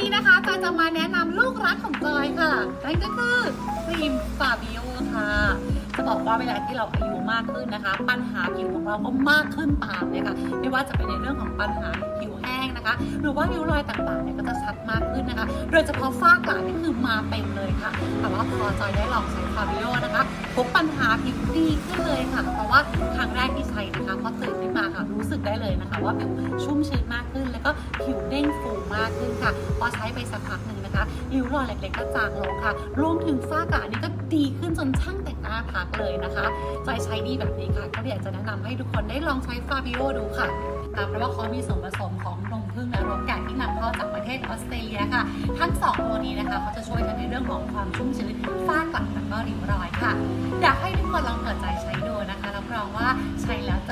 ันะคะจอยจะมาแนะนำลูกรักของจอยค่ะนั่นก็คือครีมฟาบิโอค่ะ จะบอกว่าเวลาที่เราอายุมากขึ้นนะคะ ปัญหาผิวของเราก็มากขึ้นตามเลยค่ะ ไม่ว่าจะเป็นในเรื่องของปัญหาผิวแห้งนะคะ หรือว่าริ้วรอยต่างๆเนี่ยก็จะชัดมากขึ้นนะคะ โดยเฉพาะฝ้ากระนี่คือมาเต็มเลยค่ะ แต่ว่าพอจอยได้ลองใช้ฟาบิโอนะคะพบปัญหาผิวดีขึ้นเลยค่ะ เพราะว่า รู้สึกได้เลยนะคะ ว่าผิวชุ่มชื้นมากขึ้น แล้วก็ผิวเด้งฟูมากขึ้นค่ะ พอใช้ไปสักพักหนึ่งนะคะริ้วรอยเล็กๆก็จางลงค่ะ รวมถึงฝ้ากระนี่ก็ดีขึ้นจนช่างแต่งหน้าพักเลยนะคะจอยใช้ดีแบบนี้ค่ะ ก็อยากจะแนะนำให้ทุกคนได้ลองใช้ฟาบิโอดูค่ะค่ะเพราะว่าเขามีส่วนผสมของนมผึ้งและรสแกะที่นำเข้าจากประเทศออสเตรเลียค่ะ ทั้งสองตัวนี้นะคะเขาจะช่วยกันในเรื่องของความชุ่มชื้นฝ้ากระแล้วก็ริ้วรอยค่ะ อยากให้ทุกคนลองเปิดใจใช้ดูนะคะรับรองว่าใช้แล้วจะ